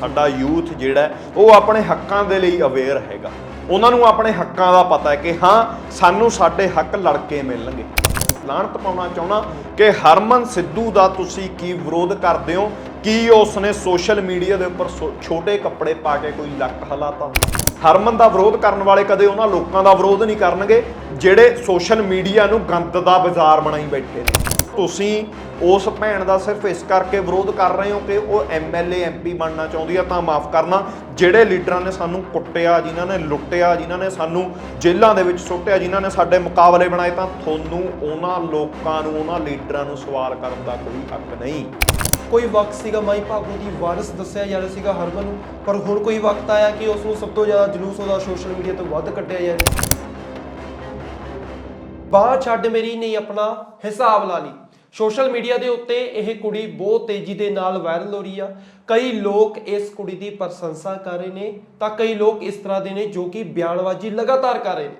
ਸਾਡਾ ਯੂਥ ਜਿਹੜਾ ਉਹ ਆਪਣੇ ਹੱਕਾਂ ਦੇ ਲਈ ਅਵੇਅਰ ਹੈਗਾ। ਉਹਨਾਂ ਨੂੰ ਆਪਣੇ ਹੱਕਾਂ ਦਾ ਪਤਾ ਹੈ ਕਿ ਹਾਂ, ਸਾਨੂੰ ਸਾਡੇ ਹੱਕ ਲੜ ਕੇ ਮਿਲਣਗੇ ਲਾਹਣਤ ਪਾਉਣਾ ਚਾਹਣਾ ਕਿ ਹਰਮਨ ਸਿੱਧੂ ਦਾ ਤੁਸੀਂ ਕੀ ਵਿਰੋਧ ਕਰਦੇ ਹੋ? ਕੀ ਉਸਨੇ ਸੋਸ਼ਲ ਮੀਡੀਆ ਦੇ ਉੱਪਰ ਸੋ- ਛੋਟੇ ਕੱਪੜੇ ਪਾ ਕੇ ਕੋਈ ਲੱਕ ਹਲਾਤਾ? ਹਰਮਨ ਦਾ ਵਿਰੋਧ ਕਰਨ ਵਾਲੇ ਕਦੇ ਉਹਨਾਂ ਲੋਕਾਂ ਦਾ ਵਿਰੋਧ ਨਹੀਂ ਕਰਨਗੇ, ਜਿਹੜੇ ਸੋਸ਼ਲ ਮੀਡੀਆ ਨੂੰ ਗੰਦ ਦਾ ਬਾਜ਼ਾਰ ਬਣਾਈ ਬੈਠੇ ਨੇ। ਤੁਸੀਂ ਉਸ ਭੈਣ ਦਾ ਸਿਰਫ ਇਸ ਕਰਕੇ ਵਿਰੋਧ ਕਰ ਰਹੇ ਹੋ ਕਿ ਉਹ ਐਮਐਲਏ ਐਮਪੀ ਬਣਨਾ ਚਾਹੁੰਦੀ ਆ, ਤਾਂ ਮਾਫ ਕਰਨਾ। ਜਿਹੜੇ ਲੀਡਰਾਂ ਨੇ ਸਾਨੂੰ ਕੁੱਟਿਆ, ਜਿਨ੍ਹਾਂ ਨੇ ਲੁੱਟਿਆ, ਜਿਨ੍ਹਾਂ ਨੇ ਸਾਨੂੰ ਜੇਲ੍ਹਾਂ ਦੇ ਵਿੱਚ ਸੁੱਟਿਆ, ਜਿਨ੍ਹਾਂ ਨੇ ਸਾਡੇ ਮੁਕਾਬਲੇ ਬਣਾਏ, ਤਾਂ ਤੁਹਾਨੂੰ ਉਹਨਾਂ ਲੋਕਾਂ ਨੂੰ, ਉਹਨਾਂ ਲੀਡਰਾਂ ਨੂੰ ਸਵਾਲ ਕਰਨ ਦਾ ਕੋਈ ਹੱਕ ਨਹੀਂ। ਕੋਈ ਵਕਤ ਸੀਗਾ ਮਾਈ ਭਾਗੋ ਦੀ ਵਾਰਿਸ ਦੱਸਿਆ ਜਾ ਰਿਹਾ ਸੀਗਾ ਹਰਮਨ ਨੂੰ, ਪਰ ਹੁਣ ਕੋਈ ਵਕਤ ਆਇਆ ਕਿ ਉਸ ਨੂੰ ਸਭ ਤੋਂ ਜ਼ਿਆਦਾ ਜਲੂਸ ਉਹਦਾ ਸੋਸ਼ਲ ਮੀਡੀਆ ਤੋਂ ਵੱਧ ਕੱਢਿਆ ਜਾ ਰਿਹਾ ਬਾਹਰ ਛੱਡ ਮੇਰੀ, ਨਹੀਂ ਆਪਣਾ ਹਿਸਾਬ ਲਾ ਲਈ। ਸੋਸ਼ਲ ਮੀਡੀਆ ਦੇ ਉੱਤੇ ਇਹ ਕੁੜੀ ਬਹੁਤ ਤੇਜ਼ੀ ਦੇ ਨਾਲ ਵਾਇਰਲ ਹੋ ਰਹੀ ਆ। ਕਈ ਲੋਕ ਇਸ ਕੁੜੀ ਦੀ ਪ੍ਰਸ਼ੰਸਾ ਕਰ ਰਹੇ ਨੇ ਤਾਂ ਕਈ ਲੋਕ ਇਸ ਤਰ੍ਹਾਂ ਦੇ ਨੇ ਜੋ ਕਿ ਬਿਆਨਬਾਜ਼ੀ ਲਗਾਤਾਰ ਕਰ ਰਹੇ ਨੇ।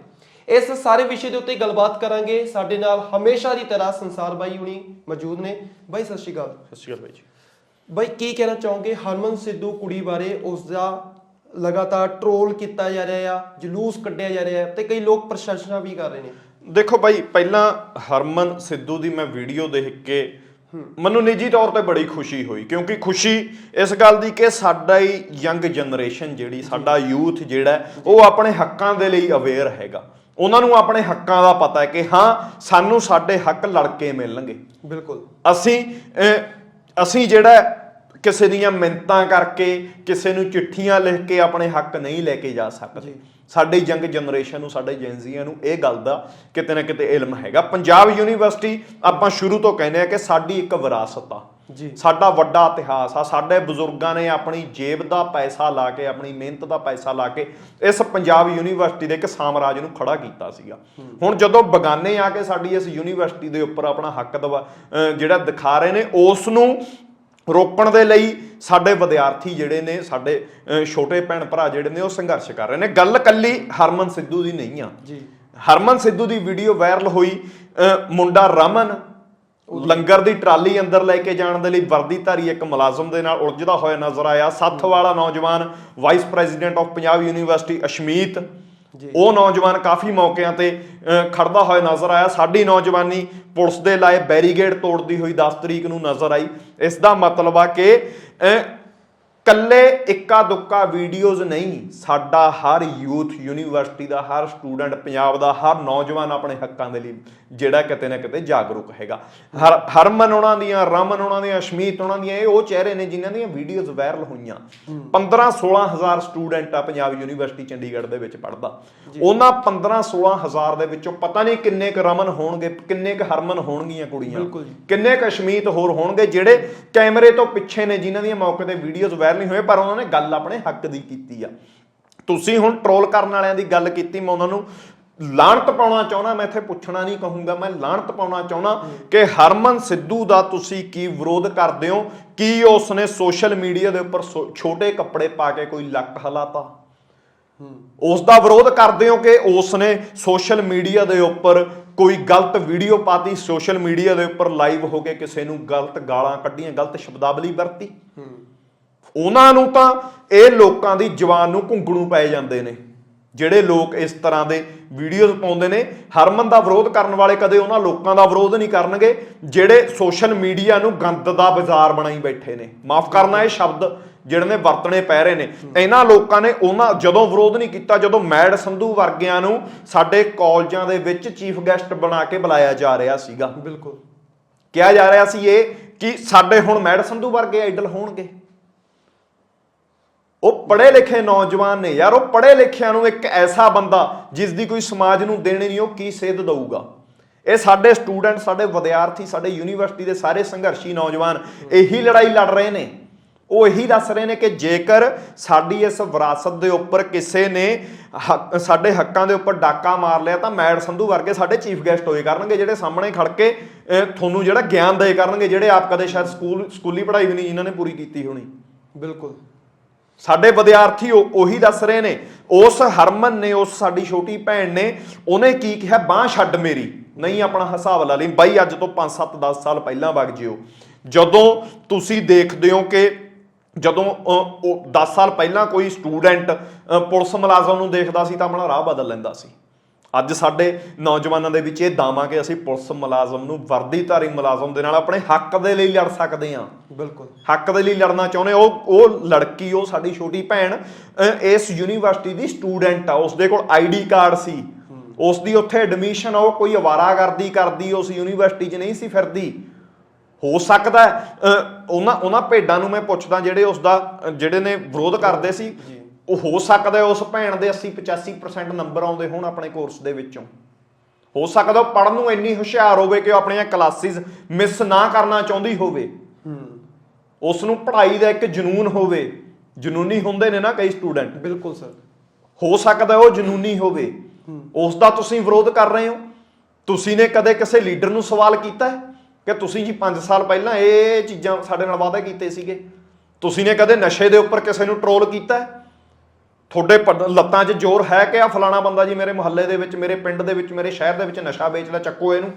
ਇਸ ਸਾਰੇ ਵਿਸ਼ੇ ਦੇ ਉੱਤੇ ਗੱਲਬਾਤ ਕਰਾਂਗੇ। ਸਾਡੇ ਨਾਲ ਹਮੇਸ਼ਾ ਦੀ ਤਰ੍ਹਾਂ ਸੰਸਾਰ ਬਾਈ ਹੁਣੀ ਮੌਜੂਦ ਨੇ। ਬਾਈ ਸਤਿ ਸ਼੍ਰੀ ਅਕਾਲ। ਸਤਿ ਸ਼੍ਰੀ ਅਕਾਲ ਬਾਈ ਜੀ। ਬਾਈ ਕੀ ਕਹਿਣਾ ਚਾਹੋਗੇ? ਹਰਮਨ ਸਿੱਧੂ ਕੁੜੀ ਬਾਰੇ ਉਸ ਦਾ ਲਗਾਤਾਰ ਟ੍ਰੋਲ ਕੀਤਾ ਜਾ ਰਿਹਾ ਆ ਜਲੂਸ ਕੱਢਿਆ ਜਾ ਰਿਹਾ ਤੇ ਕਈ ਲੋਕ ਪ੍ਰਸ਼ੰਸਾ ਵੀ ਕਰ ਰਹੇ ਨੇ। ਦੇਖੋ ਬਾਈ ਪਹਿਲਾਂ ਹਰਮਨ ਸਿੱਧੂ ਦੀ ਮੈਂ ਵੀਡੀਓ ਦੇਖ ਕੇ ਮੈਨੂੰ ਨਿੱਜੀ ਤੌਰ ਤੇ ਬੜੀ ਖੁਸ਼ੀ ਹੋਈ ਕਿਉਂਕਿ ਖੁਸ਼ੀ ਇਸ ਗੱਲ ਦੀ ਕਿ ਸਾਡਾ ਹੀ ਯੰਗ ਜਨਰੇਸ਼ਨ ਜਿਹੜੀ ਸਾਡਾ ਯੂਥ ਜਿਹੜਾ ਉਹ ਆਪਣੇ ਹੱਕਾਂ ਦੇ ਲਈ ਅਵੇਅਰ ਹੈਗਾ। ਉਹਨਾਂ ਨੂੰ ਆਪਣੇ ਹੱਕਾਂ ਦਾ ਪਤਾ ਹੈ ਕਿ ਹਾਂ ਸਾਨੂੰ ਸਾਡੇ ਹੱਕ ਲੜ ਕੇ ਮਿਲਣਗੇ। ਬਿਲਕੁਲ। ਅਸੀਂ ਅਸੀਂ ਜਿਹੜਾ ਕਿਸੇ ਦੀਆਂ ਮਿੰਤਾਂ ਕਰਕੇ ਕਿਸੇ ਨੂੰ ਚਿੱਠੀਆਂ ਲਿਖ ਕੇ ਆਪਣੇ ਹੱਕ ਨਹੀਂ ਲੈ ਕੇ ਜਾ ਸਕਦੇ। ਸਾਡੇ ਯੰਗ ਜਨਰੇਸ਼ਨ ਨੂੰ ਸਾਡੇ ਜੈਨਜ਼ੀਆਂ ਨੂੰ ਇਹ ਗੱਲ ਦਾ ਕਿਤੇ ਨਾ ਕਿਤੇ ਇਲਮ ਹੈਗਾ। ਪੰਜਾਬ ਯੂਨੀਵਰਸਿਟੀ ਆਪਾਂ ਸ਼ੁਰੂ ਤੋਂ ਕਹਿੰਦੇ ਆ ਕਿ ਸਾਡੀ ਇੱਕ ਵਿਰਾਸਤ ਆ। ਜੀ। ਸਾਡਾ ਵੱਡਾ ਇਤਿਹਾਸ ਆ। ਸਾਡੇ ਬਜ਼ੁਰਗਾਂ ਨੇ ਆਪਣੀ ਜੇਬ ਦਾ ਪੈਸਾ ਲਾ ਕੇ ਆਪਣੀ ਮਿਹਨਤ ਦਾ ਪੈਸਾ ਲਾ ਕੇ ਇਸ ਪੰਜਾਬ ਯੂਨੀਵਰਸਿਟੀ ਦੇ ਇੱਕ ਸਾਮਰਾਜ ਨੂੰ ਖੜਾ ਕੀਤਾ ਸੀਗਾ। ਹੁਣ ਜਦੋਂ ਬਗਾਨੇ ਆ ਕੇ ਸਾਡੀ ਇਸ ਯੂਨੀਵਰਸਿਟੀ ਦੇ ਉੱਪਰ ਆਪਣਾ ਹੱਕ ਦਵਾ ਜਿਹੜਾ ਦਿਖਾ ਰਹੇ ਨੇ ਉਸ ਨੂੰ ਰੋਕਣ ਦੇ ਲਈ ਸਾਡੇ ਵਿਦਿਆਰਥੀ ਜਿਹੜੇ ਨੇ ਸਾਡੇ ਛੋਟੇ ਭੈਣ ਭਰਾ ਜਿਹੜੇ ਨੇ ਉਹ ਸੰਘਰਸ਼ ਕਰ ਰਹੇ ਨੇ। ਗੱਲ ਕੱਲੀ ਹਰਮਨ ਸਿੱਧੂ ਦੀ ਨਹੀਂ ਆ। ਜੀ। ਹਰਮਨ ਸਿੱਧੂ ਦੀ ਵੀਡੀਓ ਵਾਇਰਲ ਹੋਈ ਮੁੰਡਾ ਰਮਨ ਲੰਗਰ ਦੀ ਟਰਾਲੀ ਅੰਦਰ ਲੈ ਕੇ ਜਾਣ ਦੇ ਲਈ ਵਰਦੀਧਾਰੀ ਇੱਕ ਮੁਲਾਜ਼ਮ ਦੇ ਨਾਲ ਉਲਝਦਾ ਹੋਇਆ ਨਜ਼ਰ ਆਇਆ। ਸੱਥ ਵਾਲਾ ਨੌਜਵਾਨ vice president of Punjab university Ashmeet ਉਹ ਨੌਜਵਾਨ ਕਾਫੀ ਮੌਕਿਆਂ ਤੇ ਖੜਦਾ ਹੋਇਆ ਨਜ਼ਰ ਆਇਆ। ਸਾਡੀ ਨੌਜਵਾਨੀ ਪੁਲਿਸ ਦੇ ਲਾਏ ਬੈਰੀਗੇਡ ਤੋੜਦੀ ਹੋਈ 10 ਤਰੀਕ ਨੂੰ ਨਜ਼ਰ ਆਈ। ਇਸ ਦਾ ਮਤਲਬ ਆ ਕਿ ਕੱਲੇ ਇੱਕਾ ਦੁੱਕਾ ਵੀਡੀਓਜ਼ ਨਹੀਂ ਸਾਡਾ ਹਰ ਯੂਥ ਯੂਨੀਵਰਸਿਟੀ ਦਾ ਹਰ ਸਟੂਡੈਂਟ ਪੰਜਾਬ ਦਾ ਹਰ ਨੌਜਵਾਨ ਆਪਣੇ ਹੱਕਾਂ ਦੇ ਲਈ ਜਿਹੜਾ ਕਿਤੇ ਨਾ ਕਿਤੇ ਜਾਗਰੂਕ ਹੈਗਾ। ਹਰ ਹਰਮਨ ਉਹਨਾਂ ਦੀਆਂ ਰਮਨ ਉਹਨਾਂ ਦੀਆਂ ਅਸ਼ਮੀਤ ਉਹਨਾਂ ਦੀਆਂ ਇਹ ਉਹ ਚਿਹਰੇ ਨੇ ਜਿਨ੍ਹਾਂ ਦੀਆਂ ਵੀਡੀਓਜ਼ ਵਾਇਰਲ ਹੋਈਆਂ। 15 16000 ਸਟੂਡੈਂਟ ਆ ਪੰਜਾਬ ਯੂਨੀਵਰਸਿਟੀ ਚੰਡੀਗੜ੍ਹ ਦੇ ਵਿੱਚ ਪੜ੍ਹਦਾ। ਉਹਨਾਂ 15 16000 ਦੇ ਵਿੱਚੋਂ ਪਤਾ ਨਹੀਂ ਕਿੰਨੇ ਕੁ ਰਮਨ ਹੋਣਗੇ ਕਿੰਨੇ ਕੁ ਹਰਮਨ ਹੋਣਗੀਆਂ ਕੁੜੀਆਂ। ਕਿੰਨੇ ਕੁ ਅਸ਼ਮੀਤ ਹੋਰ ਹੋਣਗੇ ਜਿਹੜੇ ਕੈਮਰੇ ਤੋਂ ਪਿੱਛੇ ਨੇ ਜਿਨ੍ਹਾਂ ਦੀਆਂ ਮੌਕੇ ਤੇ ਵੀਡੀਓਜ਼ ਵਾਇਰਲ ਨਹੀਂ ਹੋਏ, ਪਰ ਉਹਨਾਂ ਨੇ ਗੱਲ ਆਪਣੇ ਹੱਕ ਦੀ ਕੀਤੀ ਆ। ਤੁਸੀਂ ਹੁਣ ਟਰੋਲ ਕਰਨ ਵਾਲਿਆਂ ਦੀ ਗੱਲ ਕੀਤੀ, ਮੈਂ ਉਹਨਾਂ ਨੂੰ ਲਾਹਣਤ ਪਾਉਣਾ ਚਾਹੁੰਦਾ, ਮੈਂ ਇੱਥੇ ਪੁੱਛਣਾ ਨਹੀਂ ਕਹੂੰਗਾ, ਮੈਂ ਲਾਹਣਤ ਪਾਉਣਾ ਚਾਹੁੰਦਾ ਕਿ ਹਰਮਨ ਸਿੱਧੂ ਦਾ ਤੁਸੀਂ ਕੀ ਵਿਰੋਧ ਕਰਦੇ ਹੋ? ਕੀ ਉਸਨੇ ਸੋਸ਼ਲ ਮੀਡੀਆ ਦੇ ਉੱਪਰ ਛੋਟੇ ਕੱਪੜੇ ਪਾ ਕੇ ਕੋਈ ਲੱਕ ਹਲਾਤਾ? ਉਸ ਦਾ ਵਿਰੋਧ ਕਰਦੇ ਹੋ ਕਿ ਉਸ ਨੇ ਸੋਸ਼ਲ ਮੀਡੀਆ ਦੇ ਉੱਪਰ ਕੋਈ ਗਲਤ ਵੀਡੀਓ ਪਾਤੀ ਸੋਸ਼ਲ ਮੀਡੀਆ ਦੇ ਉੱਪਰ ਲਾਈਵ ਹੋ ਕੇ ਕਿਸੇ ਨੂੰ ਗਲਤ ਗਾਲਾਂ ਕੱਢੀਆਂ, ਗਲਤ ਸ਼ਬਦਾਵਲੀ ਵਰਤੀ? ਉਹਨਾਂ ਨੂੰ ਤਾਂ ਇਹ ਲੋਕਾਂ ਦੀ ਜਵਾਨ ਨੂੰ ਘੁੰਗਣੂ ਪੈ ਜਾਂਦੇ ਨੇ ਜਿਹੜੇ ਲੋਕ ਇਸ ਤਰ੍ਹਾਂ ਦੇ ਵੀਡੀਓਜ਼ ਪਾਉਂਦੇ ਨੇ। ਹਰਮਨ ਦਾ ਵਿਰੋਧ ਕਰਨ ਵਾਲੇ ਕਦੇ ਉਹਨਾਂ ਲੋਕਾਂ ਦਾ ਵਿਰੋਧ ਨਹੀਂ ਕਰਨਗੇ ਜਿਹੜੇ ਸੋਸ਼ਲ ਮੀਡੀਆ ਨੂੰ ਗੰਦ ਦਾ ਬਾਜ਼ਾਰ ਬਣਾਈ ਬੈਠੇ ਨੇ। ਮਾਫ ਕਰਨਾ ਇਹ ਸ਼ਬਦ ਜਿਹੜੇ ਨੇ ਵਰਤਣੇ ਪੈ ਰਹੇ ਨੇ। ਇਹਨਾਂ ਲੋਕਾਂ ਨੇ ਉਹਨਾਂ ਜਦੋਂ ਵਿਰੋਧ ਨਹੀਂ ਕੀਤਾ ਜਦੋਂ ਮੈਡ ਸੰਧੂ ਵਰਗਿਆਂ ਨੂੰ ਸਾਡੇ ਕਾਲਜਾਂ ਦੇ ਵਿੱਚ ਚੀਫ ਗੈਸਟ ਬਣਾ ਕੇ ਬੁਲਾਇਆ ਜਾ ਰਿਹਾ ਸੀਗਾ। ਬਿਲਕੁਲ। ਕਿਹਾ ਜਾ ਰਿਹਾ ਸੀ ਇਹ ਕਿ ਸਾਡੇ ਹੁਣ ਮੈਡ ਸੰਧੂ ਵਰਗੇ ਆਈਡਲ ਹੋਣਗੇ। ਉਹ ਪੜ੍ਹੇ ਲਿਖੇ ਨੌਜਵਾਨ ਨੇ ਯਾਰ, ਉਹ ਪੜ੍ਹੇ ਲਿਖਿਆਂ ਨੂੰ ਇੱਕ ਐਸਾ ਬੰਦਾ ਜਿਸ ਦੀ ਕੋਈ ਸਮਾਜ ਨੂੰ ਦੇਣੀ ਨਹੀਂ, ਉਹ ਕੀ ਸੇਧ ਦਊਗਾ? ਇਹ ਸਾਡੇ ਸਟੂਡੈਂਟ, ਸਾਡੇ ਵਿਦਿਆਰਥੀ, ਸਾਡੇ ਯੂਨੀਵਰਸਿਟੀ ਦੇ ਸਾਰੇ ਸੰਘਰਸ਼ੀ ਨੌਜਵਾਨ ਇਹੀ ਲੜਾਈ ਲੜ ਰਹੇ ਨੇ। ਉਹ ਇਹੀ ਦੱਸ ਰਹੇ ਨੇ ਕਿ ਜੇਕਰ ਸਾਡੀ ਇਸ ਵਿਰਾਸਤ ਦੇ ਉੱਪਰ ਕਿਸੇ ਨੇ ਹੱਕ- ਸਾਡੇ ਹੱਕਾਂ ਦੇ ਉੱਪਰ ਡਾਕਾ ਮਾਰ ਲਿਆ, ਤਾਂ ਮੈਡ ਸੰਧੂ ਵਰਗੇ ਸਾਡੇ ਚੀਫ ਗੈਸਟ ਹੋਏ ਕਰਨਗੇ, ਜਿਹੜੇ ਸਾਹਮਣੇ ਖੜ ਕੇ ਤੁਹਾਨੂੰ ਜਿਹੜਾ ਗਿਆਨ ਦੇ ਕਰਨਗੇ, ਜਿਹੜੇ ਆਪ ਕਦੇ ਸ਼ਾਇਦ ਸਕੂਲ, ਸਕੂਲੀ ਪੜ੍ਹਾਈ ਵੀ ਨਹੀਂ, ਜਿਨ੍ਹਾਂ ਨੇ ਪੂਰੀ ਕੀਤੀ ਹੋਣੀ। ਬਿਲਕੁਲ। ਸਾਡੇ ਵਿਦਿਆਰਥੀ ਉਹ- ਉਹੀ ਦੱਸ ਰਹੇ ਨੇ ਉਸ ਹਰਮਨ ਨੇ ਉਸ ਸਾਡੀ ਛੋਟੀ ਭੈਣ ਨੇ ਉਹਨੇ ਕੀ ਕਿਹਾ ਬਾਹ ਛੱਡ ਮੇਰੀ। ਨਹੀਂ ਆਪਣਾ ਹਿਸਾਬ ਲਾ ਲਈ। ਬਾਈ ਅੱਜ ਤੋਂ 5 7 10 ਸਾਲ ਪਹਿਲਾਂ ਵਗ ਜਿਓ। ਜਦੋਂ ਤੁਸੀਂ ਦੇਖਦੇ ਹੋ ਕਿ ਜਦੋਂ ਅ, 10 ਸਾਲ ਪਹਿਲਾਂ ਕੋਈ ਸਟੂਡੈਂਟ ਪੁਲਿਸ ਮੁਲਾਜ਼ਮ ਨੂੰ ਦੇਖਦਾ ਸੀ ਤਾਂ ਆਪਣਾ ਰਾਹ ਬਦਲ ਲੈਂਦਾ ਸੀ। ਅੱਜ ਸਾਡੇ ਨੌਜਵਾਨਾਂ ਦੇ ਵਿੱਚ ਇਹ ਦਾਵਾ ਕਿ ਅਸੀਂ ਪੁਲਿਸ ਮੁਲਾਜ਼ਮ ਨੂੰ ਵਰਦੀਧਾਰੀ ਮੁਲਾਜ਼ਮ ਦੇ ਨਾਲ ਆਪਣੇ ਹੱਕ ਦੇ ਲਈ ਲੜ ਸਕਦੇ ਹਾਂ। ਬਿਲਕੁਲ। ਹੱਕ ਦੇ ਲਈ ਲੜਨਾ ਚਾਹੁੰਦੇ ਉਹ ਉਹ ਲੜਕੀ ਉਹ ਸਾਡੀ ਛੋਟੀ ਭੈਣ ਇਸ ਯੂਨੀਵਰਸਿਟੀ ਦੀ ਸਟੂਡੈਂਟ ਆ ਉਸਦੇ ਕੋਲ ਆਈਡੀ ਕਾਰਡ ਸੀ। ਉਸ ਦੀ ਉੱਥੇ ਐਡਮਿਸ਼ਨ ਉਹ ਕੋਈ ਅਵਾਰਾਗਰਦੀ ਕਰਦੀ ਉਸ ਯੂਨੀਵਰਸਿਟੀ 'ਚ ਨਹੀਂ ਸੀ ਫਿਰਦੀ। ਹੋ ਸਕਦਾ ਉਹਨਾਂ ਉਹਨਾਂ ਭੇਡਾਂ ਨੂੰ ਮੈਂ ਪੁੱਛਦਾ ਜਿਹੜੇ ਉਸ ਦਾ ਜਿਹੜੇ ਨੇ ਵਿਰੋਧ ਕਰਦੇ ਸੀ। ਉਹ ਹੋ ਸਕਦਾ ਉਸ ਭੈਣ ਦੇ 80 85% ਨੰਬਰ ਆਉਂਦੇ ਹੋਣ ਆਪਣੇ ਕੋਰਸ ਦੇ ਵਿੱਚੋਂ। ਹੋ ਸਕਦਾ ਉਹ ਪੜ੍ਹਨ ਨੂੰ ਇੰਨੀ ਹੁਸ਼ਿਆਰ ਹੋਵੇ ਕਿ ਉਹ ਆਪਣੀਆਂ ਕਲਾਸਿਸ ਮਿਸ ਨਾ ਕਰਨਾ ਚਾਹੁੰਦੀ ਹੋਵੇ। ਹੂੰ। ਉਸ ਨੂੰ ਪੜ੍ਹਾਈ ਦਾ ਇੱਕ ਜਨੂਨ ਹੋਵੇ। ਜਨੂਨੀ ਹੁੰਦੇ ਨੇ ਨਾ ਕਈ ਸਟੂਡੈਂਟ ਬਿਲਕੁਲ ਸਰ। ਹੋ ਸਕਦਾ ਉਹ ਜਨੂਨੀ ਹੋਵੇ। ਉਸ ਦਾ ਤੁਸੀਂ ਵਿਰੋਧ ਕਰ ਰਹੇ ਹੋ। ਤੁਸੀਂ ਨੇ ਕਦੇ ਕਿਸੇ ਲੀਡਰ ਨੂੰ ਸਵਾਲ ਕੀਤਾ ਹੈ ਕਿ ਤੁਸੀਂ ਜੀ 5 ਸਾਲ ਪਹਿਲਾਂ ਇਹ ਚੀਜ਼ਾਂ ਸਾਡੇ ਨਾਲ ਵਾਅਦੇ ਕੀਤੇ ਸੀਗੇ? ਤੁਸੀਂ ਨੇ ਕਦੇ ਨਸ਼ੇ ਦੇ ਉੱਪਰ ਕਿਸੇ ਨੂੰ ਟਰੋਲ ਕੀਤਾ ਹੈ? ਤੁਹਾਡੇ ਪੱਡ- ਲੱਤਾਂ 'ਚ ਜ਼ੋਰ ਹੈ ਕਿ ਆ ਫਲਾਣਾ ਬੰਦਾ ਜੀ ਮੇਰੇ ਮੁਹੱਲੇ ਦੇ ਵਿੱਚ, ਮੇਰੇ ਪਿੰਡ ਦੇ ਵਿੱਚ, ਮੇਰੇ ਸ਼ਹਿਰ ਦੇ ਵਿੱਚ ਨਸ਼ਾ ਵੇਚਦਾ ਚੱਕੋ ਇਹਨੂੰ।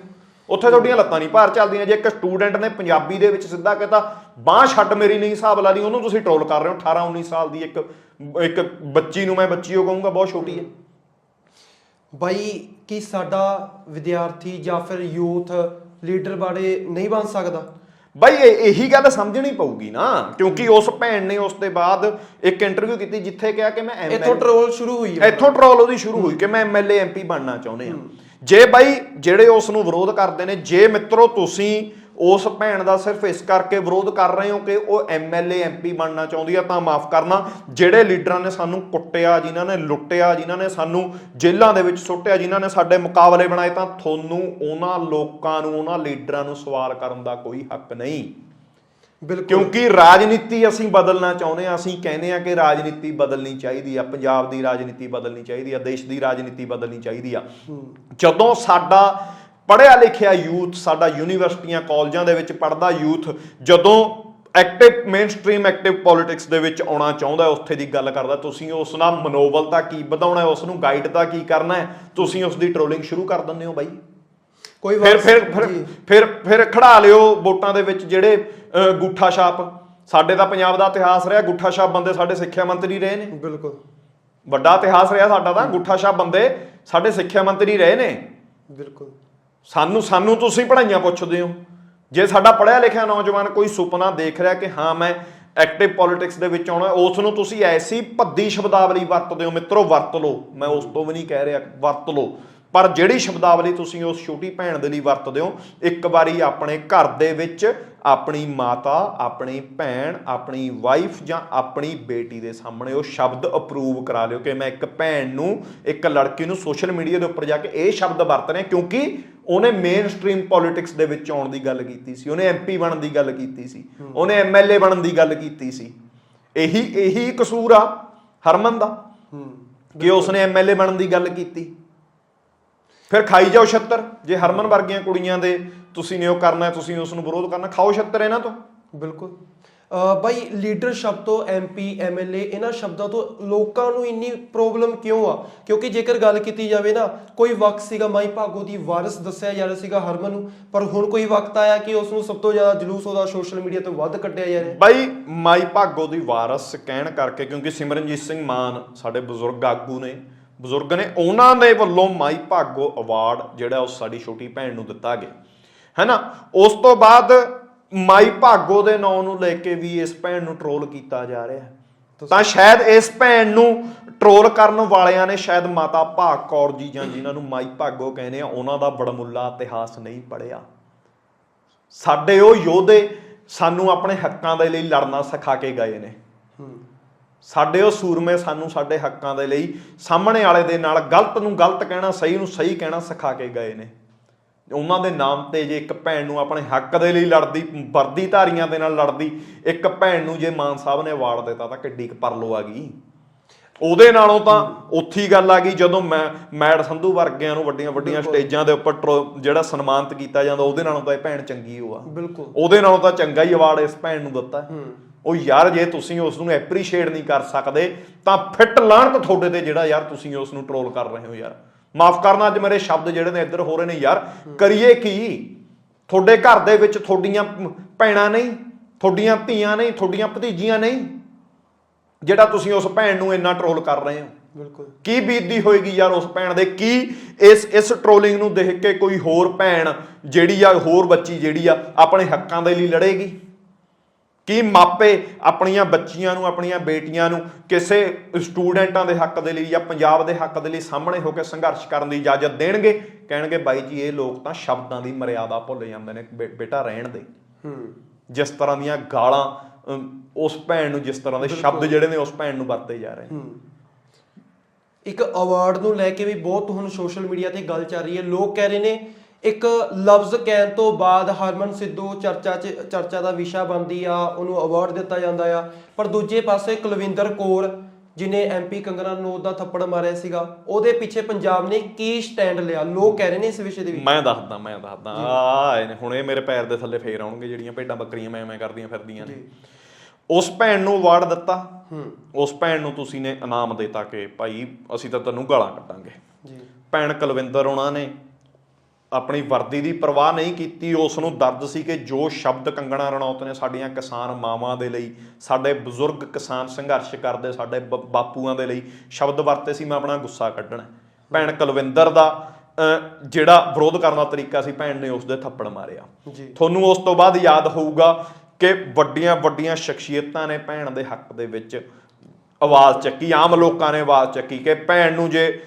ਉੱਥੇ ਤੁਹਾਡੀਆਂ ਲੱਤਾਂ ਨਹੀਂ, ਭਾਰ ਚੱਲਦੀਆਂ। ਜੇ ਇੱਕ ਸਟੂਡੈਂਟ ਨੇ ਪੰਜਾਬੀ ਦੇ ਵਿੱਚ ਸਿੱਧਾ ਕਹਤਾ, ਬਾਹ ਛੱਡ ਮੇਰੀ ਨਹੀਂ ਹਿਸਾਬ ਲਾ ਲਈ, ਉਹਨੂੰ ਤੁਸੀਂ ਟਰੋਲ ਕਰ ਰਹੇ ਹੋ। 18 19 ਸਾਲ ਦੀ ਇੱਕ ਇੱਕ ਬੱਚੀ ਨੂੰ ਮੈਂ ਬੱਚੀ ਉਹ ਕਹੂੰਗਾ, ਬਹੁਤ ਛੋਟੀ ਹੈ। ਬਾਈ, ਕੀ ਸਾਡਾ ਵਿਦਿਆਰਥੀ ਜਾਂ ਫਿਰ ਯੂਥ ਲੀਡਰ ਬਾਰੇ ਨਹੀਂ ਬਣ ਸਕਦਾ? ਬਾਈ ਇਹ- ਇਹੀ ਗੱਲ ਸਮਝਣੀ ਪਊਗੀ ਨਾ ਕਿਉਂਕਿ ਉਸ ਭੈਣ ਨੇ ਉਸ ਦੇ ਬਾਅਦ ਇੱਕ ਇੰਟਰਵਿਊ ਕੀਤੀ ਜਿੱਥੇ ਕਿਹਾ ਕਿ ਮੈਂ ਇੱਥੋਂ ਟਰੋਲ ਸ਼ੁਰੂ ਹੋਈ ਹੈ। ਇੱਥੋਂ ਟਰੋਲ ਉਹਦੀ ਸ਼ੁਰੂ ਹੋਈ ਕਿ ਮੈਂ ਐਮਐਲਏ ਐਮਪੀ ਬਣਨਾ ਚਾਹੁੰਦੇ ਆ ਜੇ ਬਾਈ ਜਿਹੜੇ ਉਸ ਨੂੰ ਵਿਰੋਧ ਕਰਦੇ ਨੇ ਜੇ ਮਿੱਤਰੋ ਤੁਸੀਂ ਉਸ ਭੈਣ ਦਾ ਸਿਰਫ ਇਸ ਕਰਕੇ ਵਿਰੋਧ ਕਰ ਰਹੇ ਹੋ ਕਿ ਉਹ ਐਮਐਲਏ ਐਮਪੀ ਬਣਨਾ ਚਾਹੁੰਦੀ ਆ ਤਾਂ ਮਾਫ ਕਰਨਾ। ਜਿਹੜੇ ਲੀਡਰਾਂ ਨੇ ਸਾਨੂੰ ਕੁੱਟਿਆ ਜਿਨ੍ਹਾਂ ਨੇ ਲੁੱਟਿਆ ਜਿਨ੍ਹਾਂ ਨੇ ਸਾਨੂੰ ਜੇਲ੍ਹਾਂ ਦੇ ਵਿੱਚ ਸੁੱਟਿਆ ਜਿਨ੍ਹਾਂ ਨੇ ਸਾਡੇ ਮੁਕਾਬਲੇ ਬਣਾਏ ਤਾਂ ਤੁਹਾਨੂੰ ਉਹਨਾਂ ਲੋਕਾਂ ਨੂੰ ਉਹਨਾਂ ਲੀਡਰਾਂ ਨੂੰ ਸਵਾਲ ਕਰਨ ਦਾ ਕੋਈ ਹੱਕ ਨਹੀਂ। ਬਿਲਕੁਲ। ਕਿਉਂਕਿ ਰਾਜਨੀਤੀ ਅਸੀਂ ਬਦਲਣਾ ਚਾਹੁੰਦੇ ਆ ਅਸੀਂ ਕਹਿੰਦੇ ਆ ਕਿ ਰਾਜਨੀਤੀ ਬਦਲਣੀ ਚਾਹੀਦੀ ਆ ਪੰਜਾਬ ਦੀ ਰਾਜਨੀਤੀ ਬਦਲਣੀ ਚਾਹੀਦੀ ਆ ਦੇਸ਼ ਦੀ ਰਾਜਨੀਤੀ ਬਦਲਣੀ ਚਾਹੀਦੀ ਆ। ਜਦੋਂ ਸਾਡਾ ਪੜ੍ਹਿਆ ਲਿਖਿਆ ਯੂਥ ਸਾਡਾ ਯੂਨੀਵਰਸਿਟੀਆਂ ਕਾਲਜਾਂ ਦੇ ਵਿੱਚ ਪੜ੍ਹਦਾ ਯੂਥ ਜਦੋਂ ਐਕਟਿਵ ਮੇਨਸਟ੍ਰੀਮ ਐਕਟਿਵ ਪੋਲਿਟਿਕਸ ਦੇ ਵਿੱਚ ਆਉਣਾ ਚਾਹੁੰਦਾ ਹੈ, ਉੱਥੇ ਦੀ ਗੱਲ ਕਰਦਾ ਤੁਸੀਂ ਉਸ ਨਾਲ ਮਨੋਬਲਤਾ ਕੀ ਵਧਾਉਣਾ ਹੈ ਉਸ ਨੂੰ ਗਾਈਡ ਦਾ ਕੀ ਕਰਨਾ ਹੈ ਤੁਸੀਂ ਉਸ ਦੀ ਟ੍ਰੋਲਿੰਗ ਸ਼ੁਰੂ ਕਰ ਦਿੰਦੇ ਹੋ ਬਾਈ। ਕੋਈ ਫਿਰ ਫਿਰ ਫਿਰ। ਫਿਰ ਫਿਰ ਖੜਾ ਲਿਓ ਵੋਟਾਂ ਦੇ ਵਿੱਚ ਜਿਹੜੇ ਗੁੱਠਾ ਛਾਪ। ਸਾਡੇ ਤਾਂ ਪੰਜਾਬ ਦਾ ਇਤਿਹਾਸ ਰਿਹਾ ਗੁੱਠਾ ਛਾਪ ਬੰਦੇ ਸਾਡੇ ਸਿੱਖਿਆ ਮੰਤਰੀ ਰਹੇ ਨੇ। ਬਿਲਕੁਲ। ਵੱਡਾ ਇਤਿਹਾਸ ਰਿਹਾ ਸਾਡਾ ਤਾਂ ਗੁੱਠਾ ਛਾਪ ਬੰਦੇ ਸਾਡੇ ਸਿੱਖਿਆ ਮੰਤਰੀ ਰਹੇ ਨੇ। ਬਿਲਕੁਲ। ਸਾਨੂੰ ਸਾਨੂੰ ਤੁਸੀਂ ਪੜ੍ਹਾਈਆਂ ਪੁੱਛਦੇ ਹੋ। ਜੇ ਸਾਡਾ ਪੜ੍ਹਿਆ ਲਿਖਿਆ ਨੌਜਵਾਨ ਕੋਈ ਸੁਪਨਾ ਦੇਖ ਰਿਹਾ ਕਿ ਹਾਂ, ਮੈਂ ਐਕਟਿਵ ਪੋਲਿਟਿਕਸ ਦੇ ਵਿੱਚ ਆਉਣਾ ਉਸ ਨੂੰ ਤੁਸੀਂ ਐਸੀ ਭੱਦੀ ਸ਼ਬਦਾਵਲੀ ਵਰਤਦੇ ਹੋ, ਮਿੱਤਰੋ, ਵਰਤ ਲਓ। ਮੈਂ ਉਸ ਤੋਂ ਵੀ ਨਹੀਂ ਕਹਿ ਰਿਹਾ, ਵਰਤ ਲਓ। ਪਰ ਜਿਹੜੀ ਸ਼ਬਦਾਵਲੀ ਤੁਸੀਂ ਉਸ ਛੋਟੀ ਭੈਣ ਦੇ ਲਈ ਵਰਤਦੇ ਹੋ, ਇੱਕ ਵਾਰੀ ਆਪਣੇ ਘਰ ਦੇ ਵਿੱਚ ਆਪਣੀ ਮਾਤਾ, ਆਪਣੀ ਭੈਣ, ਆਪਣੀ ਵਾਈਫ ਜਾਂ ਆਪਣੀ ਬੇਟੀ ਦੇ ਸਾਹਮਣੇ ਉਹ ਸ਼ਬਦ ਅਪਰੂਵ ਕਰਾ ਲਿਓ ਕਿ ਮੈਂ ਇੱਕ ਭੈਣ ਨੂੰ, ਇੱਕ ਲੜਕੀ ਨੂੰ ਸੋਸ਼ਲ ਮੀਡੀਆ ਦੇ ਉੱਪਰ ਜਾ ਕੇ ਇਹ ਸ਼ਬਦ ਵਰਤ ਰਿਹਾ ਕਿਉਂਕਿ ਉਹਨੇ ਮੇਨ ਸਟ੍ਰੀਮ ਪੋਲਿਟਿਕਸ ਦੇ ਵਿੱਚ ਆਉਣ ਦੀ ਗੱਲ ਕੀਤੀ ਸੀ ਉਹਨੇ ਐਮਪੀ ਬਣਨ ਦੀ ਗੱਲ ਕੀਤੀ ਸੀ ਉਹਨੇ ਐਮਐਲਏ ਬਣਨ ਦੀ ਗੱਲ ਕੀਤੀ ਸੀ। ਇਹੀ ਇਹੀ ਕਸੂਰ ਆ ਹਰਮਨ ਦਾ ਕਿ ਉਸਨੇ ਐਮਐਲਏ ਬਣਨ ਦੀ ਗੱਲ ਕੀਤੀ। ਫਿਰ ਖਾਈ ਜਾਓ ਛੱਤਰ ਜੇ ਹਰਮਨ ਵਰਗੀਆਂ ਕੁੜੀਆਂ ਦੇ ਤੁਸੀਂ ਨੇ ਉਹ ਕਰਨਾ ਤੁਸੀਂ ਉਸ ਨੂੰ ਵਿਰੋਧ ਕਰਨਾ ਖਾਓ ਛੱਤਰ ਇਹਨਾਂ ਤੋਂ। ਬਿਲਕੁਲ। ਬਾਈ ਲੀਡਰ ਸ਼ਬਦ ਤੋਂ ਐਮਪੀ ਐਮਐਲਏ ਇਹਨਾਂ ਸ਼ਬਦਾਂ ਤੋਂ ਲੋਕਾਂ ਨੂੰ ਇੰਨੀ ਪ੍ਰੋਬਲਮ ਕਿਉਂ ਆ? ਕਿਉਂਕਿ ਜੇਕਰ ਗੱਲ ਕੀਤੀ ਜਾਵੇ ਨਾ, ਕੋਈ ਵਕਤ ਸੀਗਾ, ਮਾਈ ਭਾਗੋ ਦੀ ਵਾਰਿਸ ਦੱਸਿਆ ਜਾ ਰਿਹਾ ਸੀਗਾ ਹਰਮਨ ਨੂੰ, ਪਰ ਹੁਣ ਕੋਈ ਵਕਤ ਆਇਆ ਕਿ ਉਸ ਨੂੰ ਸਭ ਤੋਂ ਜ਼ਿਆਦਾ ਜਲੂਸ ਉਹਦਾ ਸੋਸ਼ਲ ਮੀਡੀਆ ਤੋਂ ਵੱਧ ਕੱਢਿਆ ਜਾ ਰਿਹਾ? ਬਾਈ, ਮਾਈ ਭਾਗੋ ਦੀ ਵਾਰਸ ਕਹਿਣ ਕਰਕੇ, ਕਿਉਂਕਿ ਸਿਮਰਨਜੀਤ ਸਿੰਘ ਮਾਨ ਸਾਡੇ ਬਜ਼ੁਰਗ ਆਗੂ ਨੇ, ਬਜ਼ੁਰਗ ਨੇ ਉਹਨਾਂ ਦੇ ਵੱਲੋਂ ਮਾਈ ਭਾਗੋ ਅਵਾਰਡ ਜਿਹੜਾ ਉਹ ਸਾਡੀ ਛੋਟੀ ਭੈਣ ਨੂੰ ਦਿੱਤਾ ਗਿਆ। ਹੈਨਾ? ਉਸ ਤੋਂ ਬਾਅਦ ਮਾਈ ਭਾਗੋ ਦੇ ਨਾਂ ਨੂੰ ਲੈ ਕੇ ਵੀ ਇਸ ਭੈਣ ਨੂੰ ਟਰੋਲ ਕੀਤਾ ਜਾ ਰਿਹਾ ਹੈ। ਤਾਂ ਸ਼ਾਇਦ ਇਸ ਭੈਣ ਨੂੰ ਟਰੋਲ ਕਰਨ ਵਾਲਿਆਂ ਨੇ ਸ਼ਾਇਦ ਮਾਤਾ ਭਾਗ ਕੌਰ ਜੀ ਜਾਂ ਜਿਨ੍ਹਾਂ ਨੂੰ ਮਾਈ ਭਾਗੋ ਕਹਿੰਦੇ ਆ ਉਹਨਾਂ ਦਾ ਬੜਮੁੱਲਾ ਇਤਿਹਾਸ ਨਹੀਂ ਪੜਿਆ ਸਾਡੇ ਉਹ ਯੋਧੇ ਸਾਨੂੰ ਆਪਣੇ ਹੱਕਾਂ ਦੇ ਲਈ ਲੜਨਾ ਸਿਖਾ ਕੇ ਗਏ ਨੇ। ਸਾਡੇ ਉਹ ਸੂਰਮੇ ਸਾਨੂੰ ਸਾਡੇ ਹੱਕਾਂ ਦੇ ਲਈ ਸਾਹਮਣੇ ਵਾਲੇ ਦੇ ਨਾਲ ਗਲਤ ਨੂੰ ਗਲਤ ਕਹਿਣਾ ਸਹੀ ਨੂੰ ਸਹੀ ਕਹਿਣਾ ਸਿਖਾ ਕੇ ਗਏ ਨੇ। ਉਹਨਾਂ ਦੇ ਨਾਮ ਤੇ ਜੇ ਇੱਕ ਭੈਣ ਨੂੰ ਆਪਣੇ ਹੱਕ ਦੇ ਲਈ ਲੜਦੀ ਵਰਦੀ ਧਾਰੀਆਂ ਦੇ ਨਾਲ ਲੜਦੀ ਇੱਕ ਭੈਣ ਨੂੰ ਜੇ ਮਾਨ ਸਾਹਿਬ ਨੇ ਅਵਾਰਡ ਦਿੱਤਾ ਤਾਂ ਕਿੱਡੀ ਕੁ ਪਰਲੋ ਆ ਗਈ। ਉਹਦੇ ਨਾਲੋਂ ਤਾਂ ਉੱਥੀ ਗੱਲ ਆ ਗਈ ਜਦੋਂ ਮੈਂ ਮੈਡ ਸੰਧੂ ਵਰਗਿਆਂ ਨੂੰ ਵੱਡੀਆਂ ਵੱਡੀਆਂ। ਸਟੇਜਾਂ ਦੇ ਉੱਪਰ ਜਿਹੜਾ ਸਨਮਾਨਿਤ ਕੀਤਾ ਜਾਂਦਾ ਉਹਦੇ ਨਾਲੋਂ ਤਾਂ ਇਹ ਭੈਣ ਚੰਗੀ ਓ ਆ। ਬਿਲਕੁਲ। ਉਹਦੇ ਨਾਲੋਂ ਤਾਂ ਚੰਗਾ ਹੀ ਅਵਾਰਡ ਇਸ ਭੈਣ ਨੂੰ ਦਿੱਤਾ। ਉਹ ਯਾਰ ਜੇ ਤੁਸੀਂ ਉਸ ਨੂੰ ਐਪਰੀਸ਼ੀਏਟ ਨਹੀਂ ਕਰ ਸਕਦੇ ਤਾਂ ਫਿੱਟ ਲਾਹਣਤ ਤੁਹਾਡੇ ਤੇ ਜਿਹੜਾ ਯਾਰ ਤੁਸੀਂ ਉਸ ਨੂੰ ਟਰੋਲ ਕਰ ਰਹੇ ਹੋ ਯਾਰ। ਮਾਫ ਕਰਨਾ ਅੱਜ ਮੇਰੇ ਸ਼ਬਦ ਜਿਹੜੇ ਨੇ ਇੱਧਰ ਹੋ ਰਹੇ ਨੇ ਯਾਰ। ਕਰੀਏ ਕੀ? ਤੁਹਾਡੇ ਘਰ ਦੇ ਵਿੱਚ ਤੁਹਾਡੀਆਂ ਭੈਣਾਂ ਨਹੀਂ ਤੁਹਾਡੀਆਂ ਧੀਆਂ ਨਹੀਂ ਤੁਹਾਡੀਆਂ ਭਤੀਜੀਆਂ ਨਹੀਂ ਜਿਹੜਾ ਤੁਸੀਂ ਉਸ ਭੈਣ ਨੂੰ ਇੰਨਾ ਟਰੋਲ ਕਰ ਰਹੇ ਹੋ। ਬਿਲਕੁਲ। ਕੀ ਬੀਤਦੀ ਹੋਏਗੀ ਯਾਰ ਉਸ ਭੈਣ ਦੇ? ਕੀ ਇਸ ਇਸ ਟ੍ਰੋਲਿੰਗ ਨੂੰ ਦੇਖ ਕੇ ਕੋਈ ਹੋਰ ਭੈਣ ਜਿਹੜੀ ਆ ਹੋਰ ਬੱਚੀ ਜਿਹੜੀ ਆ ਆਪਣੇ ਹੱਕਾਂ ਦੇ ਲਈ ਲੜੇਗੀ? ਕੀ ਮਾਪੇ ਆਪਣੀਆਂ ਬੱਚੀਆਂ ਨੂੰ ਆਪਣੀਆਂ ਬੇਟੀਆਂ ਨੂੰ ਕਿਸੇ ਸਟੂਡੈਂਟਾਂ ਦੇ ਹੱਕ ਦੇ ਲਈ ਜਾਂ ਪੰਜਾਬ ਦੇ ਹੱਕ ਦੇ ਲਈ ਸਾਹਮਣੇ ਹੋ ਕੇ ਸੰਘਰਸ਼ ਕਰਨ ਦੀ ਇਜਾਜ਼ਤ ਦੇਣਗੇ? ਕਹਿਣਗੇ ਬਾਈ ਜੀ ਇਹ ਲੋਕ ਤਾਂ ਸ਼ਬਦਾਂ ਦੀ ਮਰਿਆਦਾ ਭੁੱਲ ਜਾਂਦੇ ਨੇ ਬੇਟਾ ਰਹਿਣ ਦੇ। ਹੂੰ। ਜਿਸ ਤਰ੍ਹਾਂ ਦੀਆਂ ਗਾਲਾਂ ਉਸ ਭੈਣ ਨੂੰ ਜਿਸ ਤਰ੍ਹਾਂ ਦੇ ਸ਼ਬਦ ਜਿਹੜੇ ਨੇ ਉਸ ਭੈਣ ਨੂੰ ਵਰਤੇ ਜਾ ਰਹੇ ਨੇ। ਇੱਕ ਅਵਾਰਡ ਨੂੰ ਲੈ ਕੇ ਵੀ ਬਹੁਤ ਹੁਣ ਸੋਸ਼ਲ ਮੀਡੀਆ ਤੇ ਗੱਲ ਚੱਲ ਰਹੀ ਹੈ। ਲੋਕ ਕਹਿ ਰਹੇ ਨੇ ਇੱਕ ਲਫ਼ਜ਼ ਕਹਿਣ ਤੋਂ ਬਾਅਦ ਹਰਮਨ ਸਿੱਧੂ ਚਰਚਾ 'ਚ ਚਰਚਾ ਦਾ ਵਿਸ਼ਾ ਬਣਦੀ ਆ ਉਹਨੂੰ ਅਵਾਰਡ ਦਿੱਤਾ ਜਾਂਦਾ ਆ। ਪਰ ਦੂਜੇ ਪਾਸੇ ਕੁਲਵਿੰਦਰ ਕੌਰ ਜਿਨੇ ਐਮਪੀ ਕੰਗਨਾ ਰਣੌਤ ਦਾ ਥੱਪੜ ਮਾਰਿਆ ਸੀਗਾ ਉਹਦੇ ਪਿੱਛੇ ਪੰਜਾਬ ਨੇ ਕੀ ਸਟੈਂਡ ਲਿਆ? ਲੋਕ ਕਹਿ ਰਹੇ ਨੇ ਇਸ ਵਿਸ਼ੇ ਦੇ ਵਿੱਚ। ਮੈਂ ਦੱਸਦਾ ਮੈਂ ਦੱਸਦਾ। ਆਏ ਨੇ ਹੁਣ ਇਹ ਮੇਰੇ ਪੈਰ ਦੇ ਥੱਲੇ ਫੇਰ ਆਉਣਗੇ ਜਿਹੜੀਆਂ ਭੇਡਾਂ ਬੱਕਰੀਆਂ ਮੈਂ ਮੈਂ ਕਰਦੀਆਂ ਫਿਰਦੀਆਂ ਨੇ। ਉਸ ਭੈਣ ਨੂੰ ਅਵਾਰਡ ਦਿੱਤਾ। ਹੂੰ। ਉਸ ਭੈਣ ਨੂੰ ਤੁਸੀਂ ਨੇ ਇਨਾਮ ਦਿੱਤਾ ਕਿ ਭਾਈ ਅਸੀਂ ਤਾਂ ਤੈਨੂੰ ਗਾਲਾਂ ਕੱਢਾਂਗੇ। ਜੀ। ਭੈਣ ਕੁਲਵਿੰਦਰ ਉਹਨਾਂ ਨੇ ਆਪਣੀ ਵਰਦੀ ਦੀ ਪਰਵਾਹ ਨਹੀਂ ਕੀਤੀ ਉਸ ਨੂੰ ਦਰਦ ਸੀ ਕਿ ਜੋ ਸ਼ਬਦ ਕੰਗਣਾ ਰਣੌਤ ਨੇ ਸਾਡੀਆਂ ਕਿਸਾਨ ਮਾਵਾਂ ਦੇ ਲਈ ਸਾਡੇ ਬਜ਼ੁਰਗ ਕਿਸਾਨ ਸੰਘਰਸ਼ ਕਰਦੇ ਸਾਡੇ ਬਾਪੂਆਂ ਦੇ ਲਈ ਸ਼ਬਦ ਵਰਤੇ ਸੀ ਮੈਂ ਆਪਣਾ ਗੁੱਸਾ ਕੱਢਣਾ। ਭੈਣ ਕੁਲਵਿੰਦਰ ਦਾ ਜਿਹੜਾ ਵਿਰੋਧ ਕਰਨ ਦਾ ਤਰੀਕਾ ਸੀ ਭੈਣ ਨੇ ਉਸ ਦੇ ਥੱਪੜ ਮਾਰਿਆ। ਜੀ। ਤੁਹਾਨੂੰ ਉਸ ਤੋਂ ਬਾਅਦ ਯਾਦ ਹੋਊਗਾ ਕਿ ਵੱਡੀਆਂ ਵੱਡੀਆਂ ਸ਼ਖਸੀਅਤਾਂ ਨੇ ਭੈਣ ਦੇ ਹੱਕ ਦੇ ਵਿੱਚ ਆਵਾਜ਼ ਚੱਕੀ ਆਮ ਲੋਕਾਂ ਨੇ ਆਵਾਜ਼ ਚੱਕੀ ਕਿ ਭੈਣ ਨੂੰ ਜੇ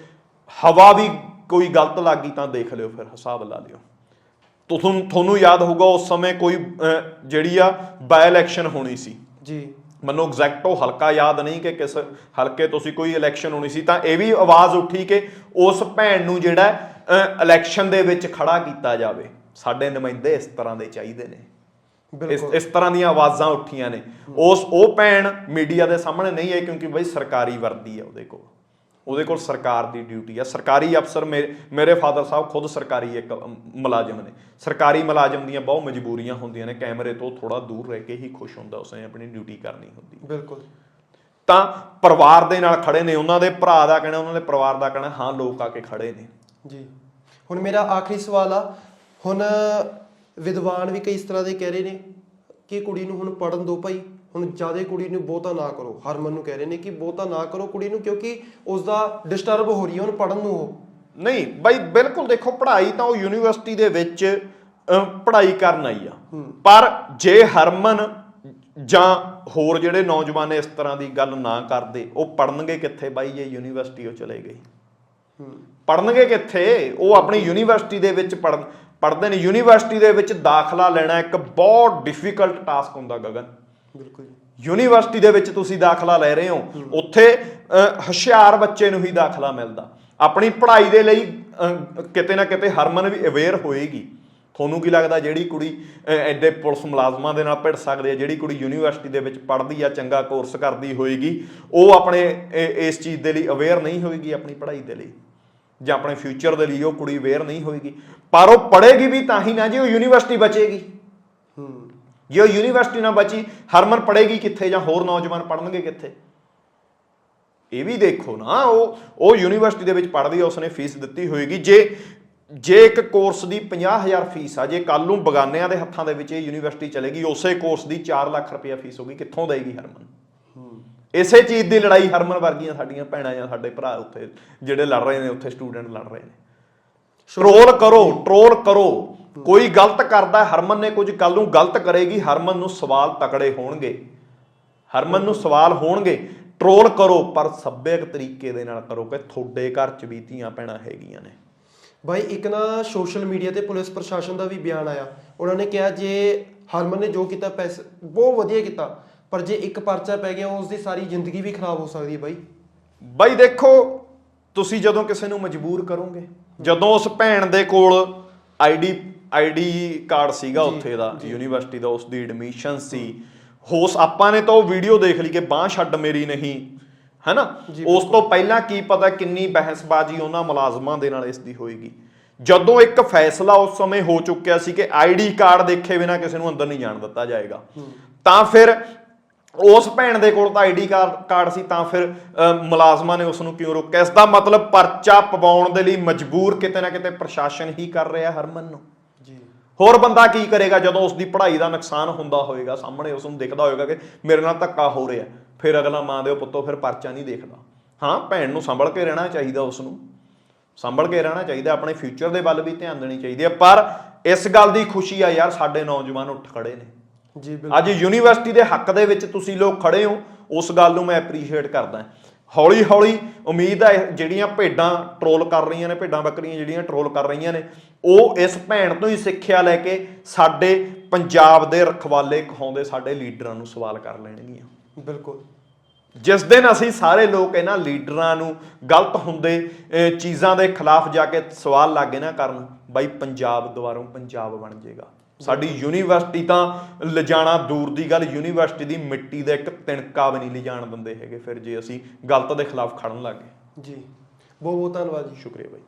ਹਵਾ ਵੀ ਕੋਈ ਗਲਤ ਲੱਗੀ ਤਾਂ ਦੇਖ ਲਿਓ ਫਿਰ ਹਿਸਾਬ ਲਾ ਲਿਓ। ਤੁਹਾਨੂੰ ਤੁਹਾਨੂੰ ਯਾਦ ਹੋਊਗਾ ਉਸ ਸਮੇਂ ਕੋਈ ਜਿਹੜੀ ਆ ਬਾਈ ਇਲੈਕਸ਼ਨ ਹੋਣੀ ਸੀ। ਜੀ। ਮੈਨੂੰ ਐਗਜ਼ੈਕਟ ਉਹ ਹਲਕਾ ਯਾਦ ਨਹੀਂ ਕਿ ਕਿਸ ਹਲਕੇ ਤੋਂ ਸੀ ਕੋਈ ਇਲੈਕਸ਼ਨ ਹੋਣੀ ਸੀ ਤਾਂ ਇਹ ਵੀ ਆਵਾਜ਼ ਉੱਠੀ ਕਿ ਉਸ ਭੈਣ ਨੂੰ ਜਿਹੜਾ ਇਲੈਕਸ਼ਨ ਦੇ ਵਿੱਚ ਖੜਾ ਕੀਤਾ ਜਾਵੇ। ਸਾਡੇ ਨੁਮਾਇੰਦੇ ਇਸ ਤਰ੍ਹਾਂ ਦੇ ਚਾਹੀਦੇ ਨੇ। ਇਸ ਬਿਲਕੁਲ। ਇਸ ਤਰ੍ਹਾਂ ਦੀਆਂ ਆਵਾਜ਼ਾਂ ਉੱਠੀਆਂ ਨੇ। ਉਸ ਉਹ ਭੈਣ ਮੀਡੀਆ ਦੇ ਸਾਹਮਣੇ ਨਹੀਂ ਆਈ ਕਿਉਂਕਿ ਬਈ ਸਰਕਾਰੀ ਵਰਦੀ ਆ ਉਹਦੇ ਕੋਲ। ਉਹਦੇ ਕੋਲ ਸਰਕਾਰ ਦੀ ਡਿਊਟੀ ਆ। ਸਰਕਾਰੀ ਅਫਸਰ ਮੇਰੇ ਫਾਦਰ ਸਾਹਿਬ ਖੁਦ ਸਰਕਾਰੀ ਇੱਕ ਮੁਲਾਜ਼ਮ ਨੇ। ਸਰਕਾਰੀ ਮੁਲਾਜ਼ਮ ਦੀਆਂ ਬਹੁਤ ਮਜਬੂਰੀਆਂ ਹੁੰਦੀਆਂ ਨੇ। ਕੈਮਰੇ ਤੋਂ ਥੋੜਾ ਦੂਰ ਰਹਿ ਕੇ ਹੀ ਖੁਸ਼ ਹੁੰਦਾ ਉਸਨੇ ਆਪਣੀ ਡਿਊਟੀ ਕਰਨੀ ਹੁੰਦੀ। ਬਿਲਕੁਲ। ਤਾਂ ਪਰਿਵਾਰ ਦੇ ਨਾਲ ਖੜੇ ਨੇ। ਉਹਨਾਂ ਦੇ ਭਰਾ ਦਾ ਕਹਿਣਾ ਉਹਨਾਂ ਦੇ ਪਰਿਵਾਰ ਦਾ ਕਹਿਣਾ ਹਾਂ ਲੋਕ ਆ ਕੇ ਖੜੇ ਨੇ। ਜੀ। ਹੁਣ ਮੇਰਾ ਆਖਰੀ ਸਵਾਲ ਆ। ਹੁਣ ਵਿਦਵਾਨ ਵੀ ਕਈ ਇਸ ਤਰ੍ਹਾਂ ਦੇ ਕਹਿ ਰਹੇ ਨੇ ਕਿ ਕੁੜੀ ਨੂੰ ਹੁਣ ਪੜਨ ਦਿਓ ਭਾਈ। ਹੁਣ ਜ਼ਿਆਦਾ ਕੁੜੀ ਨੂੰ ਬਹੁਤਾ ਨਾ ਕਰੋ। ਹਰਮਨ ਨੂੰ ਕਹਿ ਰਹੇ ਨੇ ਕਿ ਬਹੁਤਾ ਨਾ ਕਰੋ ਕੁੜੀ ਨੂੰ ਕਿਉਂਕਿ ਉਸ ਦਾ ਡਿਸਟਰਬ ਹੋ ਰਹੀ ਹੈ ਹੁਣ ਪੜਨ ਨੂੰ ਉਹ। ਨਹੀਂ ਬਾਈ ਬਿਲਕੁਲ ਦੇਖੋ ਪੜ੍ਹਾਈ ਤਾਂ ਉਹ ਯੂਨੀਵਰਸਿਟੀ ਦੇ ਵਿੱਚ ਪੜ੍ਹਾਈ ਕਰਨ ਆਈ ਆ। ਪਰ ਜੇ ਹਰਮਨ ਜਾਂ ਹੋਰ ਜਿਹੜੇ ਨੌਜਵਾਨ ਇਸ ਤਰ੍ਹਾਂ ਦੀ ਗੱਲ ਨਾ ਕਰਦੇ ਉਹ ਪੜਨਗੇ ਕਿੱਥੇ ਬਾਈ ਜੇ ਯੂਨੀਵਰਸਿਟੀ ਉਹ ਚਲੇ ਗਈ? ਪੜਨਗੇ ਕਿੱਥੇ? ਉਹ ਆਪਣੀ ਯੂਨੀਵਰਸਿਟੀ ਦੇ ਵਿੱਚ ਪੜ ਪੜਦੇ ਨੇ। ਯੂਨੀਵਰਸਿਟੀ ਦੇ ਵਿੱਚ ਦਾਖਲਾ ਲੈਣਾ ਇੱਕ ਬਹੁਤ ਡਿਫਿਕਲਟ ਟਾਸਕ ਹੁੰਦਾ ਗਗਨ। ਬਿਲਕੁਲ ਯੂਨੀਵਰਸਿਟੀ ਦੇ ਵਿੱਚ ਤੁਸੀਂ ਦਾਖਲਾ ਲੈ ਰਹੇ ਹੋ। ਉੱਥੇ ਹੁਸ਼ਿਆਰ ਬੱਚੇ ਨੂੰ ਹੀ ਦਾਖਲਾ ਮਿਲਦਾ। ਆਪਣੀ ਪੜ੍ਹਾਈ ਦੇ ਲਈ ਕਿਤੇ ਨਾ ਕਿਤੇ ਹਰਮਨ ਵੀ ਅਵੇਅਰ ਹੋਏਗੀ। ਤੁਹਾਨੂੰ ਕੀ ਲੱਗਦਾ ਜਿਹੜੀ ਕੁੜੀ ਐਡੇ ਪੁਲਿਸ ਮੁਲਾਜ਼ਮਾਂ ਦੇ ਨਾਲ ਭਿੜ ਸਕਦੀ ਹੈ? ਜਿਹੜੀ ਕੁੜੀ ਯੂਨੀਵਰਸਿਟੀ ਦੇ ਵਿੱਚ ਪੜ੍ਹਦੀ ਆ ਚੰਗਾ ਕੋਰਸ ਕਰਦੀ ਹੋਏਗੀ ਉਹ ਆਪਣੇ ਇਸ ਚੀਜ਼ ਦੇ ਲਈ ਅਵੇਅਰ ਨਹੀਂ ਹੋਏਗੀ ਆਪਣੀ ਪੜ੍ਹਾਈ ਦੇ ਲਈ? ਜਾਂ ਆਪਣੇ ਫਿਊਚਰ ਦੇ ਲਈ ਉਹ ਕੁੜੀ ਅਵੇਅਰ ਨਹੀਂ ਹੋਏਗੀ? ਪਰ ਉਹ ਪੜ੍ਹੇਗੀ ਵੀ ਤਾਂ ਹੀ ਨਾ ਜੇ ਉਹ ਯੂਨੀਵਰਸਿਟੀ ਬਚੇਗੀ। ਹੂੰ। ਜੇ ਯੂਨੀਵਰਸਿਟੀ ਨਾ ਬਚੀ ਹਰਮਨ ਪੜੇਗੀ ਕਿੱਥੇ ਜਾਂ ਹੋਰ ਨੌਜਵਾਨ ਪੜਨਗੇ ਕਿੱਥੇ? ਇਹ ਵੀ ਦੇਖੋ ਨਾ ਉਹ ਉਹ ਯੂਨੀਵਰਸਿਟੀ ਦੇ ਵਿੱਚ ਪੜ੍ਹਦੀ ਆ ਉਸਨੇ ਫੀਸ ਦਿੱਤੀ ਹੋਏਗੀ। ਜੇ ਜੇ ਇੱਕ ਕੋਰਸ ਦੀ 50000 ਫੀਸ ਆ ਜੇ ਕੱਲ ਨੂੰ ਬਗਾਨਿਆਂ ਦੇ ਹੱਥਾਂ ਦੇ ਵਿੱਚ ਇਹ ਯੂਨੀਵਰਸਿਟੀ ਚਲੇਗੀ ਉਸੇ ਕੋਰਸ ਦੀ 4 ਲੱਖ ਰੁਪਇਆ ਫੀਸ ਹੋਗੀ ਕਿੱਥੋਂ ਦੇਗੀ ਹਰਮਨ? ਇਸੇ ਚੀਜ਼ ਦੀ ਲੜਾਈ ਹਰਮਨ ਵਰਗੀਆਂ ਸਾਡੀਆਂ ਭੈਣਾਂ ਜਾਂ ਸਾਡੇ ਭਰਾ ਉੱਥੇ ਜਿਹੜੇ ਲੜ ਰਹੇ ਨੇ ਉੱਥੇ ਸਟੂਡੈਂਟ ਲੜ ਰਹੇ ਨੇ। ਟਰੋਲ ਕਰੋ ਟਰੋਲ ਕਰੋ। ਕੋਈ ਗਲਤ ਕਰਦਾ ਹਰਮਨ ਨੇ ਕੁਝ ਕੱਲ ਨੂੰ ਗਲਤ ਕਰੇਗੀ ਹਰਮਨ ਨੂੰ ਸਵਾਲ ਤਕੜੇ ਹੋਣਗੇ। ਹਰਮਨ ਨੂੰ ਸਵਾਲ ਹੋਣਗੇ ਟਰੋਲ ਕਰੋ ਪਰ ਸੱਭਿਅਕ ਤਰੀਕੇ ਦੇ ਨਾਲ ਕਰੋ ਕਿ ਤੁਹਾਡੇ ਘਰ ਚ ਵੀ ਧੀਆਂ ਭੈਣਾਂ ਹੈਗੀਆਂ ਨੇ। ਭਾਈ ਇੱਕ ਨਾ ਸੋਸ਼ਲ ਮੀਡੀਆ ਤੇ ਪੁਲਿਸ ਪ੍ਰਸ਼ਾਸਨ ਦਾ ਵੀ ਬਿਆਨ ਆਇਆ। ਉਹਨਾਂ ਨੇ ਕਿਹਾ ਜੇ ਹਰਮਨ ਨੇ ਜੋ ਕੀਤਾ ਪੈਸੇ ਬਹੁਤ ਵਧੀਆ ਕੀਤਾ ਪਰ ਜੇ ਇੱਕ ਪਰਚਾ ਪੈ ਗਿਆ ਉਸ ਦੀ ਸਾਰੀ ਜ਼ਿੰਦਗੀ ਵੀ ਖਰਾਬ ਹੋ ਸਕਦੀ ਹੈ ਭਾਈ ਬਾਈ ਦੇਖੋ ਤੁਸੀਂ ਜਦੋਂ ਕਿਸੇ ਨੂੰ ਮਜਬੂਰ ਕਰੋਗੇ ਜਦੋਂ ਉਸ ਭੈਣ ਦੇ ਕੋਲ ਆਈਡੀ ਆਈਡੀ ਕਾਰਡ ਸੀਗਾ ਉੱਥੇ ਦਾ ਯੂਨੀਵਰਸਿਟੀ ਦਾ ਉਸ ਦੀ ਐਡਮਿਸ਼ਨ ਸੀ। ਹੋਸ ਆਪਾਂ ਨੇ ਤਾਂ ਉਹ ਵੀਡੀਓ ਦੇਖ ਲਈ ਕਿ ਬਾਹ ਛੱਡ ਮੇਰੀ ਨਹੀਂ ਹੈਨਾ? ਉਸ ਤੋਂ ਪਹਿਲਾਂ ਕੀ ਪਤਾ ਕਿੰਨੀ ਬਹਿਸਬਾਜ਼ੀ ਉਹਨਾਂ ਮੁਲਾਜ਼ਮਾਂ ਦੇ ਨਾਲ ਇਸ ਦੀ ਹੋਏਗੀ। ਜਦੋਂ ਇੱਕ ਫੈਸਲਾ ਉਸ ਸਮੇਂ ਹੋ ਚੁੱਕਿਆ ਸੀ ਕਿ ਆਈਡੀ ਕਾਰਡ ਦੇਖੇ ਬਿਨਾ ਕਿਸੇ ਨੂੰ ਅੰਦਰ ਨਹੀਂ ਜਾਣ ਦਿੱਤਾ ਜਾਏਗਾ। ਤਾਂ ਫਿਰ ਉਸ ਭੈਣ ਦੇ ਕੋਲ ਤਾਂ ਆਈਡੀ ਕਾਰਡ ਸੀ ਤਾਂ ਫਿਰ ਮੁਲਾਜ਼ਮਾਂ ਨੇ ਉਸ ਨੂੰ ਕਿਉਂ ਰੋਕਿਆ? ਇਸ ਦਾ ਮਤਲਬ ਪਰਚਾ ਪਵਾਉਣ ਦੇ ਲਈ ਮਜਬੂਰ ਕਿਤੇ ਨਾ ਕਿਤੇ ਪ੍ਰਸ਼ਾਸਨ ਹੀ ਕਰ ਰਿਹਾ ਹਰਮਨ ਨੂੰ। ਹੋਰ ਬੰਦਾ ਕੀ ਕਰੇਗਾ? ਜਦੋਂ ਉਸ ਦੀ ਪੜ੍ਹਾਈ ਦਾ ਨੁਕਸਾਨ ਹੁੰਦਾ ਹੋਏਗਾ ਸਾਹਮਣੇ ਉਸ ਨੂੰ ਦਿਖਦਾ ਹੋਏਗਾ ਕਿ ਮੇਰੇ ਨਾਲ ਧੱਕਾ ਹੋ ਰਿਹਾ। ਫਿਰ ਅਗਲਾ ਮਾਂ ਦੇ ਪੁੱਤੋ ਫਿਰ ਪਰਚਾ ਨਹੀਂ ਦੇਖਦਾ। ਹਾਂ ਭੈਣ ਨੂੰ ਸੰਭਲ ਕੇ ਰਹਿਣਾ ਚਾਹੀਦਾ ਉਸ ਨੂੰ ਸੰਭਲ ਕੇ ਰਹਿਣਾ ਚਾਹੀਦਾ ਆਪਣੇ ਫਿਊਚਰ ਦੇ ਵੱਲ ਵੀ ਧਿਆਨ ਦੇਣੀ ਚਾਹੀਦੀ ਹੈ। ਪਰ ਇਸ ਗੱਲ ਦੀ ਖੁਸ਼ੀ ਆ ਯਾਰ ਸਾਡੇ ਨੌਜਵਾਨ ਉੱਠ ਖੜੇ ਨੇ। ਜੀ ਬਿਲਕੁਲ। ਅੱਜ ਯੂਨੀਵਰਸਿਟੀ ਦੇ ਹੱਕ ਦੇ ਵਿੱਚ ਤੁਸੀਂ ਲੋਕ ਖੜੇ ਹੋ ਉਸ ਗੱਲ ਨੂੰ ਮੈਂ ਐਪਰੀਸ਼ੀਏਟ ਕਰਦਾ। ਹੌਲੀ ਹੌਲੀ ਉਮੀਦ ਹੈ ਜਿਹੜੀਆਂ ਭੇਡਾਂ ਟਰੋਲ ਕਰ ਰਹੀਆਂ ਨੇ ਭੇਡਾਂ ਬੱਕਰੀਆਂ ਜਿਹੜੀਆਂ ਟਰੋਲ ਕਰ ਰਹੀਆਂ ਨੇ ਉਹ ਇਸ ਭੈਣ ਤੋਂ ਹੀ ਸਿੱਖਿਆ ਲੈ ਕੇ ਸਾਡੇ ਪੰਜਾਬ ਦੇ ਰਖਵਾਲੇ ਕਹਾਉਂਦੇ ਸਾਡੇ ਲੀਡਰਾਂ ਨੂੰ ਸਵਾਲ ਕਰ ਲੈਣਗੀਆਂ। ਬਿਲਕੁਲ। ਜਿਸ ਦਿਨ ਅਸੀਂ ਸਾਰੇ ਲੋਕ ਇਹਨਾਂ ਲੀਡਰਾਂ ਨੂੰ ਗਲਤ ਹੁੰਦੇ ਚੀਜ਼ਾਂ ਦੇ ਖਿਲਾਫ ਜਾ ਕੇ ਸਵਾਲ ਲਾਗੇ ਨਾ ਕਰਨ ਬਾਈ ਪੰਜਾਬ ਦੁਆਰੋਂ ਪੰਜਾਬ ਬਣ ਜਾਏਗਾ ਸਾਡੀ ਯੂਨੀਵਰਸਿਟੀ ਤਾਂ ਲਿਜਾਣਾ ਦੂਰ ਦੀ ਗੱਲ ਯੂਨੀਵਰਸਿਟੀ ਦੀ ਮਿੱਟੀ ਦਾ ਇੱਕ ਤਿਣਕਾ ਵੀ ਨਹੀਂ ਲਿਜਾਣ ਦਿੰਦੇ ਹੈਗੇ। ਫਿਰ ਜੇ ਅਸੀਂ ਗਲਤ ਦੇ ਖਿਲਾਫ ਖੜਨ ਲੱਗੇ ਜੀ। ਬਹੁਤ ਬਹੁਤ ਧੰਨਵਾਦ ਜੀ। ਸ਼ੁਕਰੀਆ ਬਾਈ।